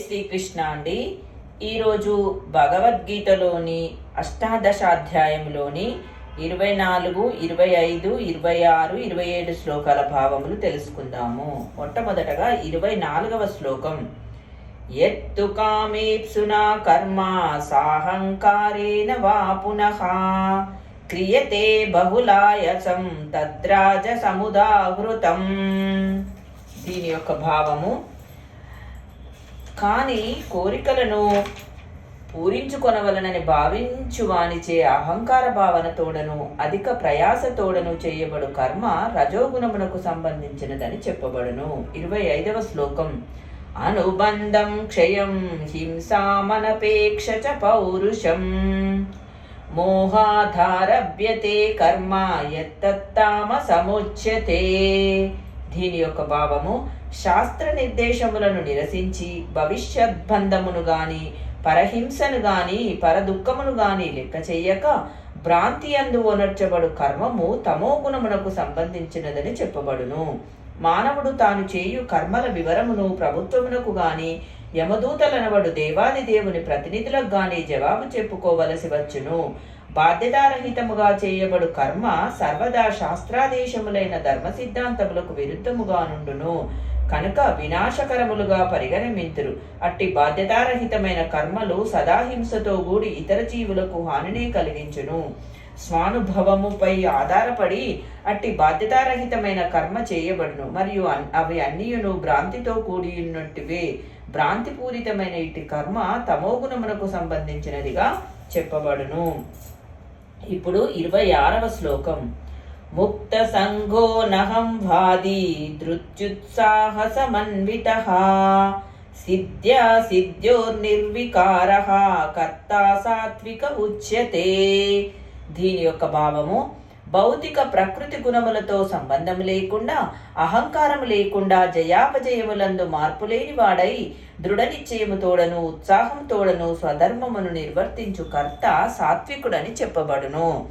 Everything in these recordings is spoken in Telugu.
శ్రీకృష్ణ అండి. ఈరోజు భగవద్గీతలోని అష్టాదశాధ్యాయంలోని ఇరవై నాలుగు ఇరవై ఐదు ఇరవై ఆరు ఇరవై ఏడు శ్లోకాల భావములు తెలుసుకుందాము. మొట్టమొదటగా ఇరవై నాలుగవ శ్లోకం. ఎత్తు కామేప్సునా కర్మ సాహంకారేణ వా పునః. క్రియతే బహుళాయసం తద్రాజ సముదాహృతం దీని యొక్క భావము కానీ కోరికలను పూరించుకొనవలనని భావించు వానిచే అహంకార భావనతోడను అధిక ప్రయాసతోడను చేయబడు కర్మ రజోగుణమునకు సంబంధించినదని చెప్పబడును. ఇరవై ఐదవ శ్లోకం. అనుబంధం క్షయం హింసామనపేక్ష చ పౌరుషం. మోహాధారభ్యతే కర్మ యత్తామ సముచ్యతే. దీని యొక్క భావము శాస్త్ర నిర్దేశములను నిరసించి భవిష్యద్బంధమును గాని పరహింసను గాని పరదుఃఖమును గాని లెక్క చేయక భ్రాంతి అందు ఓనర్చబడు కర్మము తమో గుణమునకు సంబంధించినదని చెప్పబడును. మానవుడు తాను చేయు కర్మల వివరమును ప్రభుత్వమునకు గాని యమదూతలనబడు దేవాది దేవుని ప్రతినిధులకు గాని జవాబు చెప్పుకోవలసి వచ్చును. బాధ్యతారహితముగా చేయబడు కర్మ సర్వదా శాస్త్రాదేశములైన ధర్మ సిద్ధాంతములకు విరుద్ధముగా నుండును. కనుక వినాశకరములుగా పరిగణమింతురు అట్టి బాధ్యతారహితమైన కర్మలు సదాహింసతో కూడి ఇతర జీవులకు హానినే కలిగించును. స్వానుభవముపై ఆధారపడి అట్టి బాధ్యతారహితమైన కర్మ చేయబడును. మరియు అవి అన్నియును భ్రాంతితో కూడి ఉన్నట్టువే భ్రాంతిపూరితమైన ఇట్టి కర్మ తమోగుణమునకు సంబంధించినదిగా చెప్పబడును. ఇప్పుడు ఇరవై ఆరవ శ్లోకం. ముక్త సంఘో నహం వాది ధృత్యుత్సాహ సమన్విత సిద్ధ్యా సిద్ధ్యోర్నిర్వికార. కర్త సాత్విక ఉచ్యతే. దీని యొక్క భావము భౌతిక ప్రకృతి గుణములతో సంబంధం లేకుండా అహంకారం లేకుండా జయాపజయములందు మార్పు లేని వాడై దృఢ ఉత్సాహంతోడను స్వధర్మమును నిర్వర్తించు కర్త సాత్వికుడని చెప్పబడును.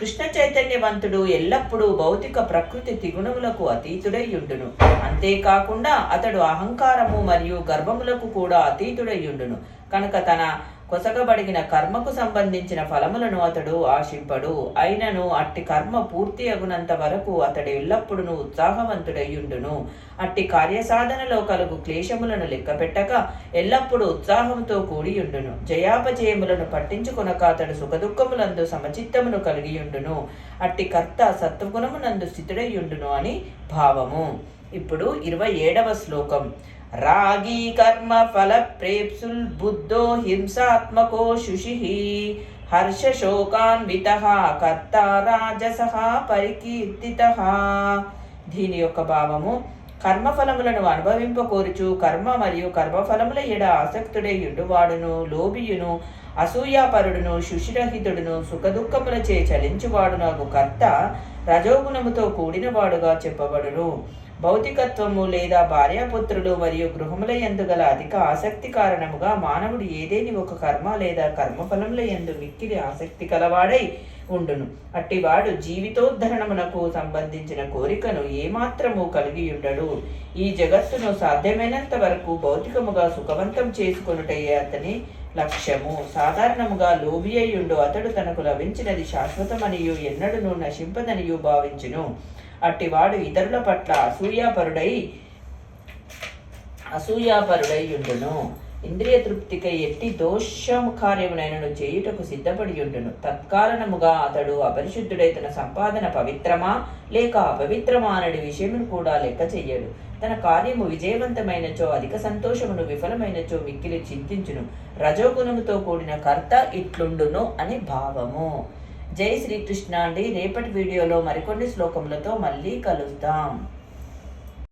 కృష్ణ చైతన్యవంతుడు ఎల్లప్పుడూ భౌతిక ప్రకృతి తిగుణములకు అతీతుడయ్యుండును. అంతేకాకుండా అతడు అహంకారము మరియు గర్భములకు కూడా అతీతుడయ్యుండును. కనుక తన కొసగబడిన కర్మకు సంబంధించిన ఫలములను అతడు ఆశింపడు. అయినను అట్టి కర్మ పూర్తి అగునంత వరకు అతడు ఎల్లప్పుడూ ఉత్సాహవంతుడయ్యుండును. అట్టి కార్యసాధనలో కలుగు క్లేశములను లెక్కపెట్టక ఎల్లప్పుడూ ఉత్సాహంతో కూడియుండును. జయాపజయములను పట్టించుకొనక అతడు సుఖదుఖములందు సమచిత్తమును కలిగియుండును. అట్టి కర్త సత్వగుణమునందు స్థితుడయ్యుండును అని భావము. ఇప్పుడు ఇరవై ఏడవ శ్లోకం. రాగీ కర్మ ఫల ప్రేప్సుల్ బుద్ధో హింసాత్మకో శుషి. హర్ష శోకాన్విత కర్త రాజస పరికీర్తిత. దీని యొక్క భావము కర్మఫలములను అనుభవింపకోరుచు కర్మ మరియు కర్మఫలముల ఎడ ఆసక్తుడే ఉండువాడును లోబియును అసూయాపరుడును శుషిరహితుడును సుఖదుఖములచే చలించువాడు నాకు కర్త రజోగుణముతో కూడినవాడుగా చెప్పబడును. భౌతికత్వము లేదా భార్యాపుత్రులు మరియు గృహముల ఎందు గల అధిక ఆసక్తి కారణముగా మానవుడు ఏదేని ఒక కర్మ లేదా కర్మఫలముల ఎందు మిక్కిలి ఆసక్తి కలవాడై ఉండును అట్టివాడు జీవితోద్ధరణమునకు సంబంధించిన కోరికను ఏమాత్రము కలిగి ఉండడు ఈ జగత్తును సాధ్యమైనంత వరకు భౌతికముగా సుఖవంతం చేసుకొనుటయే అతని లక్ష్యము. సాధారణముగా లోబి అయ్యుండు అతడు తనకు లభించినది శాశ్వతమనియు ఎన్నడూను నశింపదనియు భావించును. అట్టివాడు ఇతరుల పట్ల అసూయాపరుడై అసూయాపరుడై ఉండును ఇంద్రియ తృప్తికై ఎట్టి దోషము కార్యమునైనను చేయుటకు సిద్ధపడి ఉండును. తత్కారణముగా అతడు అపరిశుద్ధుడై తన సంపాదన పవిత్రమా లేక అపవిత్రమా అనడి విషయమును కూడా లెక్క చెయ్యడు. తన కార్యము విజయవంతమైనచో అధిక సంతోషమును విఫలమైనచో మిక్కిలి చింతించును. రజోగుణముతో కూడిన కర్త ఇట్లుండును అని భావము. జై శ్రీకృష్ణ అండి. రేపటి వీడియోలో మరికొన్ని శ్లోకములతో మళ్ళీ కలుద్దాం.